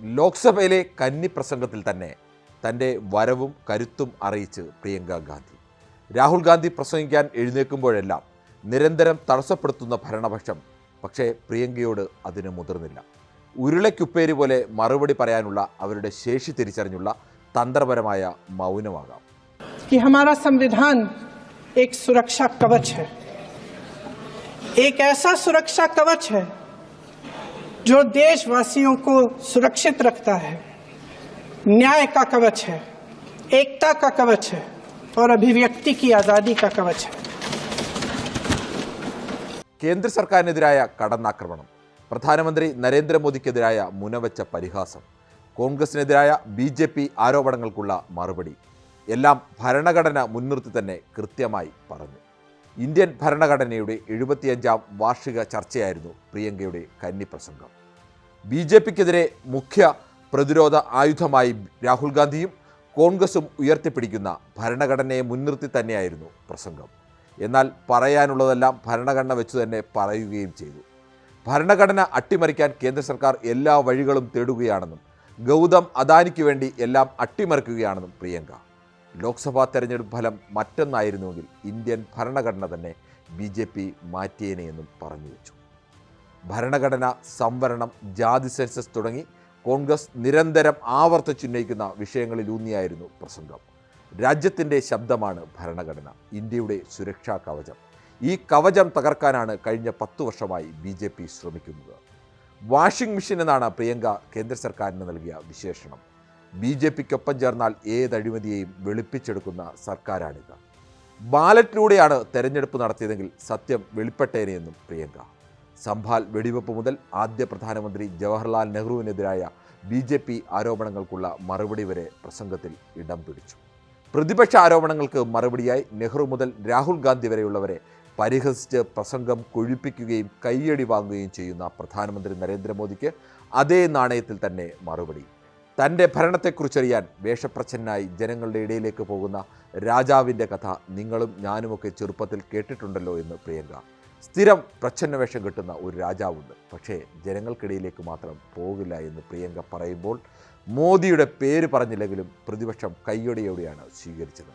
ലോക്സഭയിലെ കന്നി പ്രസംഗത്തിൽ തന്നെ തൻ്റെ വരവും കരുത്തും അറിയിച്ച് പ്രിയങ്ക ഗാന്ധി രാഹുൽ ഗാന്ധി പ്രസംഗിക്കാൻ എഴുന്നേൽക്കുമ്പോഴെല്ലാം നിരന്തരം തടസ്സപ്പെടുത്തുന്ന ഭരണപക്ഷം പക്ഷേ പ്രിയങ്കയോട് അതിന് മുതിർന്നില്ല ഉരുളയ്ക്കുപ്പേരി പോലെ മറുപടി പറയാനുള്ള അവരുടെ ശേഷി തിരിച്ചറിഞ്ഞുള്ള തന്ത്രപരമായ മൗനമാകാം कि हमारा संविधान एक सुरक्षा कवच है एक ऐसा सुरक्षा कवच है जो देशवासियों को सुरक्षित रखता है न्याय का कवच है एकता का कवच है और अभिव्यक्ति की आज़ादी का कवच है കേന്ദ്ര സർക്കാരിനെതിരായ കടന്നാക്രമണം പ്രധാനമന്ത്രി നരേന്ദ്രമോദിക്കെതിരായ മുനവച്ച പരിഹാസം കോൺഗ്രസിനെതിരായ ബി ജെ പി ആരോപണങ്ങൾക്കുള്ള മറുപടി എല്ലാം ഭരണഘടന മുൻനിർത്തി തന്നെ കൃത്യമായി പറഞ്ഞു ഇന്ത്യൻ ഭരണഘടനയുടെ എഴുപത്തിയഞ്ചാം വാർഷിക ചർച്ചയായിരുന്നു പ്രിയങ്കയുടെ കന്നി പ്രസംഗം ബി ജെ പിക്കെതിരെ മുഖ്യ പ്രതിരോധ ആയുധമായി രാഹുൽ ഗാന്ധിയും കോൺഗ്രസും ഉയർത്തിപ്പിടിക്കുന്ന ഭരണഘടനയെ മുൻനിർത്തി തന്നെയായിരുന്നു പ്രസംഗം. എന്നാൽ പറയാനുള്ളതെല്ലാം ഭരണഘടന വെച്ച് തന്നെ പറയുകയും ചെയ്തു. ഭരണഘടന അട്ടിമറിക്കാൻ കേന്ദ്ര സർക്കാർ എല്ലാ വഴികളും തേടുകയാണെന്നും ഗൗതം അദാനിക്ക് വേണ്ടി എല്ലാം അട്ടിമറിക്കുകയാണെന്നും പ്രിയങ്ക ലോക്സഭാ തെരഞ്ഞെടുപ്പ് ഫലം മറ്റൊന്നായിരുന്നുവെങ്കിൽ ഇന്ത്യൻ ഭരണഘടന തന്നെ ബി ജെ പി മാറ്റിയേനെയെന്നും പറഞ്ഞു വെച്ചു. ഭരണഘടന സംവരണം ജാതി സെൻസസ് തുടങ്ങി കോൺഗ്രസ് നിരന്തരം ആവർത്തിച്ചുന്നയിക്കുന്ന വിഷയങ്ങളിലൂന്നിയായിരുന്നു പ്രസംഗം. രാജ്യത്തിന്റെ ശബ്ദമാണ് ഭരണഘടന ഇന്ത്യയുടെ സുരക്ഷാ കവചം. ഈ കവചം തകർക്കാനാണ് കഴിഞ്ഞ പത്തു വർഷമായി ബി ജെ പി ശ്രമിക്കുന്നത്. വാഷിംഗ് മെഷീൻ എന്നാണ് പ്രിയങ്ക കേന്ദ്ര സർക്കാരിന് നൽകിയ വിശേഷണം. ബി ജെ പിക്കൊപ്പം ചേർന്നാൽ ഏത് അഴിമതിയെയും വെളുപ്പിച്ചെടുക്കുന്ന സർക്കാരാണിത്. ബാലറ്റിലൂടെയാണ് തെരഞ്ഞെടുപ്പ് നടത്തിയതെങ്കിൽ സത്യം വെളിപ്പെട്ടേനെയെന്നും പ്രിയങ്ക. സംഭാൽ വെടിവെപ്പ് മുതൽ ആദ്യ പ്രധാനമന്ത്രി ജവഹർലാൽ നെഹ്റുവിനെതിരായ ബി ജെ പി ആരോപണങ്ങൾക്കുള്ള മറുപടി വരെ പ്രസംഗത്തിൽ ഇടം പിടിച്ചു. പ്രതിപക്ഷ ആരോപണങ്ങൾക്ക് മറുപടിയായി നെഹ്റു മുതൽ രാഹുൽ ഗാന്ധി വരെയുള്ളവരെ പരിഹസിച്ച് പ്രസംഗം കൊഴിപ്പിക്കുകയും കയ്യടി വാങ്ങുകയും ചെയ്യുന്ന പ്രധാനമന്ത്രി നരേന്ദ്രമോദിക്ക് അതേ നാണയത്തിൽ തന്നെ മറുപടി. തന്റെ ഭരണത്തെക്കുറിച്ചറിയാൻ വേഷപ്രച്ഛന്നായി ജനങ്ങളുടെ ഇടയിലേക്ക് പോകുന്ന രാജാവിന്റെ കഥ നിങ്ങളും ഞാനുമൊക്കെ ചെറുപ്പത്തിൽ കേട്ടിട്ടുണ്ടല്ലോ എന്ന് പ്രിയങ്ക. സ്ഥിരം പ്രച്ഛന്ന വേഷം കിട്ടുന്ന ഒരു രാജാവുണ്ട്. പക്ഷേ ജനങ്ങൾക്കിടയിലേക്ക് മാത്രം പോകില്ല എന്ന് പ്രിയങ്ക പറയുമ്പോൾ മോദിയുടെ പേര് പറഞ്ഞില്ലെങ്കിലും പ്രതിപക്ഷം കയ്യോടെയോടെയാണ് സ്വീകരിച്ചത്.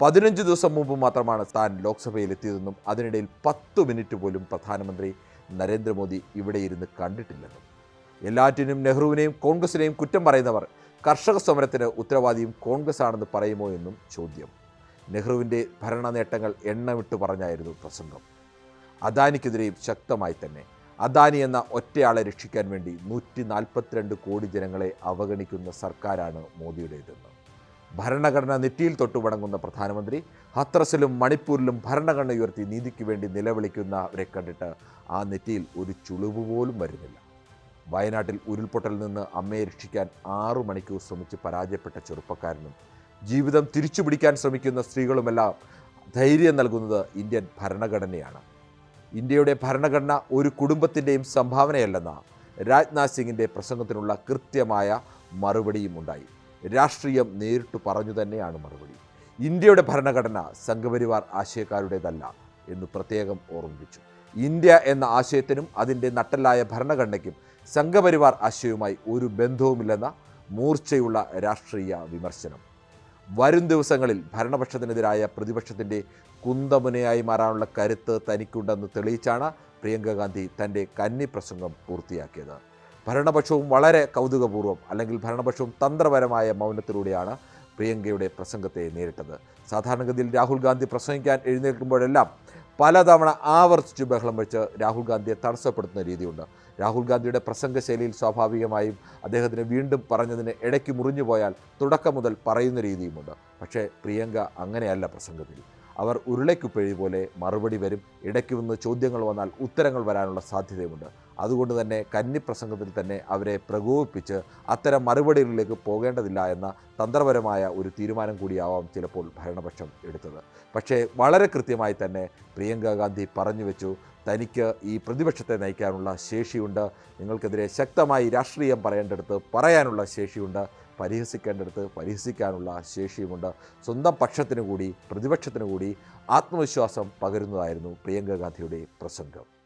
പതിനഞ്ച് ദിവസം മുമ്പ് മാത്രമാണ് താൻ ലോക്സഭയിൽ എത്തിയതെന്നും അതിനിടയിൽ പത്ത് മിനിറ്റ് പോലും പ്രധാനമന്ത്രി നരേന്ദ്രമോദി ഇവിടെ ഇരുന്ന് കണ്ടിട്ടില്ലെന്നും എല്ലാറ്റിനും നെഹ്റുവിനെയും കോൺഗ്രസിനെയും കുറ്റം പറയുന്നവർ കർഷക സമരത്തിന് ഉത്തരവാദിയും കോൺഗ്രസ് ആണെന്ന് പറയുമോ എന്നും ചോദ്യം. നെഹ്റുവിന്റെ ഭരണ നേട്ടങ്ങൾ എണ്ണമിട്ട് പറഞ്ഞായിരുന്നു പ്രസംഗം. അദാനിക്കെതിരെയും ശക്തമായി തന്നെ. അദാനി എന്ന ഒറ്റയാളെ രക്ഷിക്കാൻ വേണ്ടി നൂറ്റി നാൽപ്പത്തിരണ്ട് കോടി ജനങ്ങളെ അവഗണിക്കുന്ന സർക്കാരാണ് മോദിയുടേതെന്ന്. ഭരണഘടന നെറ്റിയിൽ തൊട്ടു വണങ്ങുന്ന പ്രധാനമന്ത്രി ഹത്രസിലും മണിപ്പൂരിലും ഭരണഘടന ഉയർത്തി നീതിക്ക് വേണ്ടി നിലവിളിക്കുന്നവരെ കണ്ടിട്ട് ആ നെറ്റിയിൽ ഒരു ചുളിവ് പോലും വരുന്നില്ല. വയനാട്ടിൽ ഉരുൾപൊട്ടലിൽ നിന്ന് അമ്മയെ രക്ഷിക്കാൻ ആറു മണിക്കൂർ ശ്രമിച്ച് പരാജയപ്പെട്ട ചെറുപ്പക്കാരനും ജീവിതം തിരിച്ചുപിടിക്കാൻ ശ്രമിക്കുന്ന സ്ത്രീകളുമെല്ലാം ധൈര്യം നൽകുന്നത് ഇന്ത്യൻ ഭരണഘടനയാണ്. ഇന്ത്യയുടെ ഭരണഘടന ഒരു കുടുംബത്തിന്റെയും സംഭാവനയല്ലെന്ന രാജ്നാഥ് സിംഗിന്റെ പ്രസംഗത്തിനുള്ള കൃത്യമായ മറുപടിയും ഉണ്ടായി. രാഷ്ട്രീയം നേരിട്ട് പറഞ്ഞു തന്നെയാണ് മറുപടി. ഇന്ത്യയുടെ ഭരണഘടന സംഘപരിവാർ ആശയക്കാരുടേതല്ല എന്ന് പ്രത്യേകം ഓർമ്മിപ്പിച്ചു. ഇന്ത്യ എന്ന ആശയത്തിനും അതിന്റെ നട്ടലായ ഭരണഘടനയ്ക്കും സംഘപരിവാർ ആശയവുമായി ഒരു ബന്ധവുമില്ലെന്ന മൂർച്ചയുള്ള രാഷ്ട്രീയ വിമർശനം. വരും ദിവസങ്ങളിൽ ഭരണപക്ഷത്തിനെതിരായ പ്രതിപക്ഷത്തിന്റെ കുന്തമുനയായി മാറാനുള്ള കരുത്ത് തനിക്കുണ്ടെന്ന് തെളിയിച്ചാണ് പ്രിയങ്ക ഗാന്ധി തന്റെ കന്നി പ്രസംഗം പൂർത്തിയാക്കിയത്. ഭരണപക്ഷവും വളരെ കൗതുകപൂർവം അല്ലെങ്കിൽ ഭരണപക്ഷവും തന്ത്രപരമായ മൗനത്തിലൂടെയാണ് പ്രിയങ്കയുടെ പ്രസംഗത്തെ നേരിട്ടത്. സാധാരണഗതിയിൽ രാഹുൽ ഗാന്ധി പ്രസംഗിക്കാൻ എഴുന്നേൽക്കുമ്പോഴെല്ലാം പലതവണ ആവർത്തിച്ച് ബഹളം വെച്ച് രാഹുൽ ഗാന്ധിയെ തടസ്സപ്പെടുത്തുന്ന രീതിയുണ്ട്. രാഹുൽ ഗാന്ധിയുടെ പ്രസംഗശൈലിയിൽ സ്വാഭാവികമായും അദ്ദേഹത്തിന് വീണ്ടും പറഞ്ഞതിന് ഇടയ്ക്ക് മുറിഞ്ഞു പോയാൽ തുടക്കം മുതൽ പറയുന്ന രീതിയുമുണ്ട്. പക്ഷേ പ്രിയങ്ക അങ്ങനെയല്ല പ്രസംഗത്തിൽ. അവർ ഉരുളയ്ക്കുപ്പഴി പോലെ മറുപടി വരും. ഇടയ്ക്ക് വന്ന് ചോദ്യങ്ങൾ വന്നാൽ ഉത്തരങ്ങൾ വരാനുള്ള സാധ്യതയുമുണ്ട്. അതുകൊണ്ട് തന്നെ കന്നിപ്രസംഗത്തിൽ തന്നെ അവരെ പ്രകോപിപ്പിച്ച് അത്തരം മറുപടികളിലേക്ക് പോകേണ്ടതില്ല എന്ന തന്ത്രപരമായ ഒരു തീരുമാനം കൂടിയാവാം ചിലപ്പോൾ ഭരണപക്ഷം എടുത്തത്. പക്ഷേ വളരെ കൃത്യമായി തന്നെ പ്രിയങ്ക ഗാന്ധി പറഞ്ഞു വെച്ചു തനിക്ക് ഈ പ്രതിപക്ഷത്തെ നയിക്കാനുള്ള ശേഷിയുണ്ട്. നിങ്ങൾക്കെതിരെ ശക്തമായി രാഷ്ട്രീയം പറയേണ്ടടുത്ത് പറയാനുള്ള ശേഷിയുണ്ട്. പരിഹസിക്കേണ്ടടുത്ത് പരിഹസിക്കാനുള്ള ശേഷിയുമുണ്ട്. സ്വന്തം പക്ഷത്തിനു കൂടി പ്രതിപക്ഷത്തിനു കൂടി ആത്മവിശ്വാസം പകരുന്നതായിരുന്നു പ്രിയങ്ക ഗാന്ധിയുടെ പ്രസംഗം.